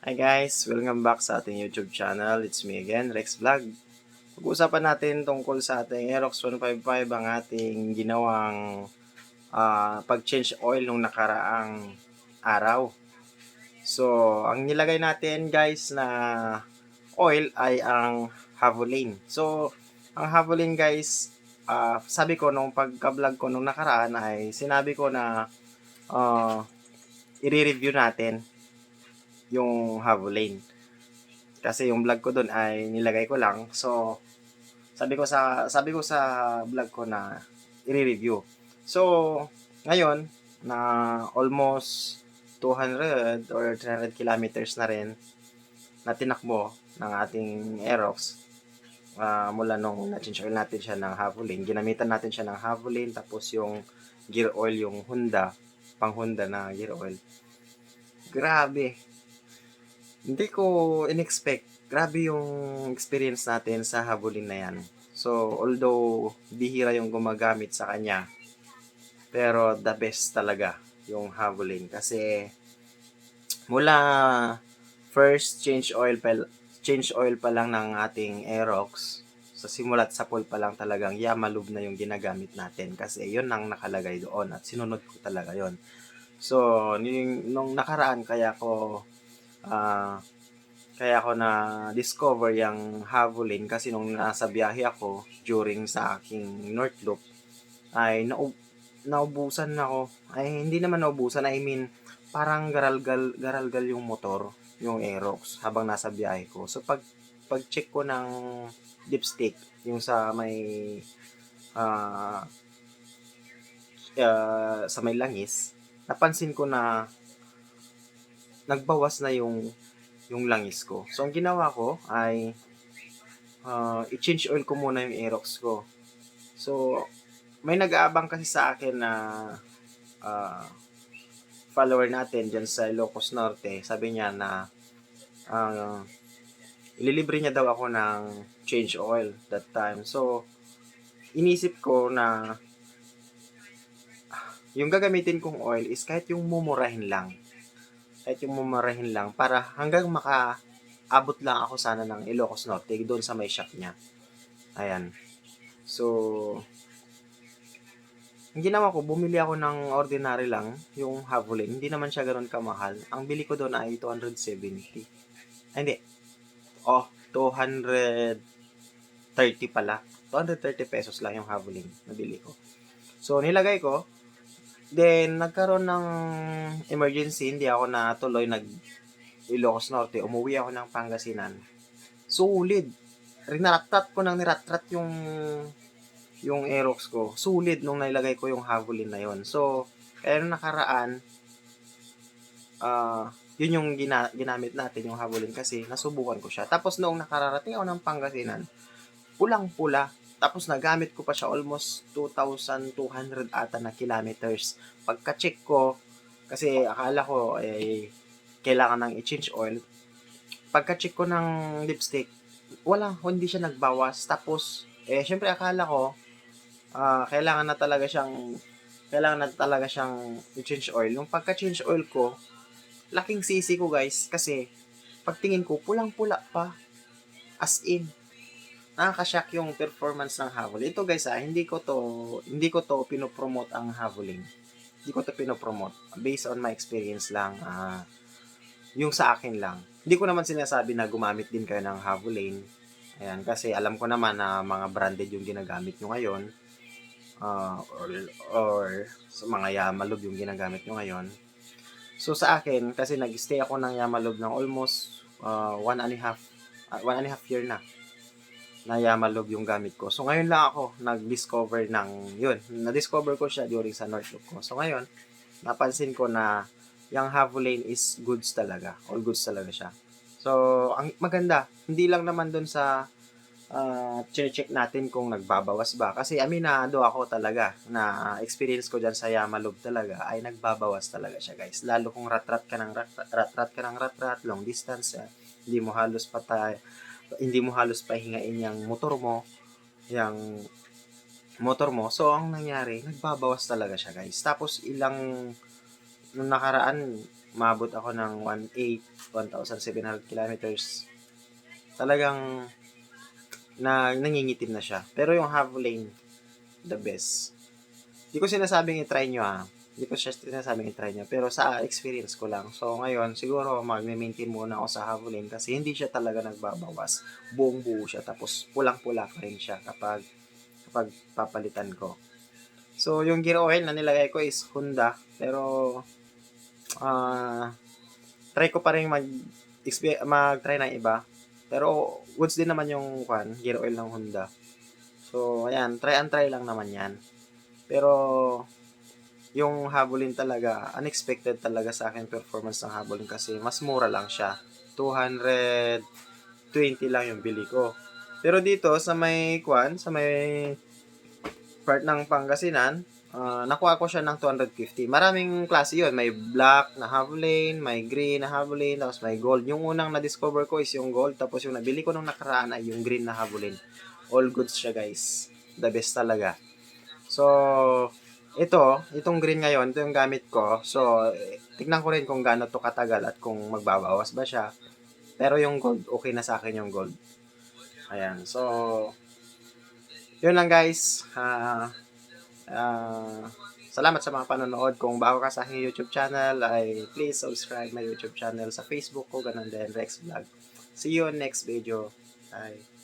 Hi guys, welcome back sa ating YouTube channel. It's me again, Rex Vlog. Pag-uusapan natin tungkol sa ating Aerox 155 ang ating ginawang ah, pag-change oil nung nakaraang araw. So, ang nilagay natin guys na oil ay ang Havoline. So, ang Havoline guys, ah, sabi ko nung pagka-vlog ko nung nakaraan ay sinabi ko na ah, i-review natin yung Havoline. Kasi yung vlog ko doon ay nilagay ko lang. So, sabi ko sa sabi ko sa vlog ko na i-review. So, ngayon na almost 200 or 300 kilometers na rin na tinakbo ng ating Aerox ah, mula nung na-change oil natin siya ng Havoline. Ginamitan natin siya ng Havoline tapos yung gear oil yung Honda, pang Honda na gear oil. Grabe, hindi ko in-expect. Grabe yung experience natin sa habulin na yan. So, although bihira yung gumagamit sa kanya, pero the best talaga yung habulin. Kasi mula first change oil pa, change oil pa lang ng ating Aerox, sa simulat sa pool pa lang talagang Yamalub na yung ginagamit natin kasi yun ang nakalagay doon at sinunod ko talaga yon So, nung nakaraan kaya ko ah kaya ako na discover yung Havoline kasi nung nasa biyahe ako during sa aking North Loop ay nau naubusan ako. Ay hindi naman naubusan, I mean parang garalgal garalgal yung motor, yung Aerox habang nasa biyahe ko. So pag pag-check ko ng dipstick, yung sa may ah ah, sa may langis, napansin ko na nagbawas na yung yung langis ko. So, ang ginawa ko ay uh, i-change oil ko muna yung Aerox ko. So, may nag-aabang kasi sa akin na uh, follower natin dyan sa Ilocos Norte. Sabi niya na uh, ililibre niya daw ako ng change oil that time. So, inisip ko na yung gagamitin kong oil is kahit yung mumurahin lang kahit yung mumarahin lang para hanggang makaabot lang ako sana ng Ilocos Norte doon sa may shop niya. Ayan. So, ang ginawa ko, bumili ako ng ordinary lang, yung Havoline. Hindi naman siya ganoon kamahal. Ang bili ko doon ay 270. Ay, hindi. Oh, 230 pala. 230 pesos lang yung Havoline na bili ko. So, nilagay ko, Then, nagkaroon ng emergency, hindi ako natuloy nag Ilocos Norte. Umuwi ako ng Pangasinan. Sulit. Rinaratrat ko nang niratrat yung yung Aerox ko. Sulit nung nailagay ko yung Havoline na yon. So, kaya nung nakaraan, uh, yun yung gina, ginamit natin, yung Havoline, kasi nasubukan ko siya. Tapos noong nakararating ako ng Pangasinan, pulang-pula tapos nagamit ko pa siya almost 2,200 ata na kilometers. Pagka-check ko, kasi akala ko eh, kailangan nang i-change oil. Pagka-check ko ng lipstick, wala, hindi siya nagbawas. Tapos, eh, syempre akala ko, uh, kailangan na talaga siyang, kailangan na talaga siyang i-change oil. Yung pagka-change oil ko, laking sisi ko guys, kasi pagtingin ko, pulang-pula pa. As in, nakaka-shock yung performance ng Havoline. Ito guys ah, hindi ko to hindi ko to pinopromote ang Havoline. Hindi ko to pinopromote. Based on my experience lang, ah, yung sa akin lang. Hindi ko naman sinasabi na gumamit din kayo ng Havoline. Ayan, kasi alam ko naman na mga branded yung ginagamit nyo ngayon. Uh, or, or sa mga Yamalog yung ginagamit nyo ngayon. So sa akin, kasi nag-stay ako ng Yamalog ng almost uh, one and a half, uh, one and a half year na na Yamalog yung gamit ko. So, ngayon lang ako nag-discover ng, yun, na-discover ko siya during sa North Loop ko. So, ngayon, napansin ko na yung Havoline is goods talaga. All goods talaga siya. So, ang maganda, hindi lang naman dun sa uh, check natin kung nagbabawas ba. Kasi aminado ako talaga na experience ko dyan sa Yamalog talaga ay nagbabawas talaga siya guys. Lalo kung rat-rat ka ng rat-rat ka ng rat-rat, long distance, eh, hindi mo halos patay hindi mo halos pahingain yung motor mo, yung motor mo. So, ang nangyari, nagbabawas talaga siya, guys. Tapos, ilang, nung nakaraan, umabot ako ng 1.8, 1,700 kilometers. Talagang na nangingitim na siya. Pero yung half lane, the best. Hindi ko sinasabing i-try nyo ha. Hindi ko siya sinasabing i-try nyo. Pero sa experience ko lang. So ngayon, siguro mag-maintain muna ako sa half lane kasi hindi siya talaga nagbabawas. Buong buo siya. Tapos pulang-pula pa rin siya kapag, kapag papalitan ko. So yung gear oil na nilagay ko is Honda. Pero ah try ko pa rin mag mag-try ng iba. Pero goods din naman yung kwan, gear oil ng Honda. So, ayan, try and try lang naman yan. Pero, yung Havolin talaga, unexpected talaga sa akin performance ng Havolin kasi mas mura lang siya. 220 lang yung bili ko. Pero dito, sa may kwan, sa may part ng Pangasinan, ah, nakuha ko siya ng 250. Maraming klase yun. May black na Havolin, may green na Havolin, tapos may gold. Yung unang na-discover ko is yung gold, tapos yung nabili ko nung nakaraan ay yung green na Havolin. All goods siya guys. The best talaga. So, ito, itong green ngayon, ito yung gamit ko. So, tignan ko rin kung gaano to katagal at kung magbabawas ba siya. Pero yung gold, okay na sa akin yung gold. Ayan. So, yun lang guys. Ah, ah, salamat sa mga panonood. Kung bago ka sa aking YouTube channel, ay please subscribe my YouTube channel sa Facebook ko. Ganun din, Rex Vlog. See you on next video. Bye.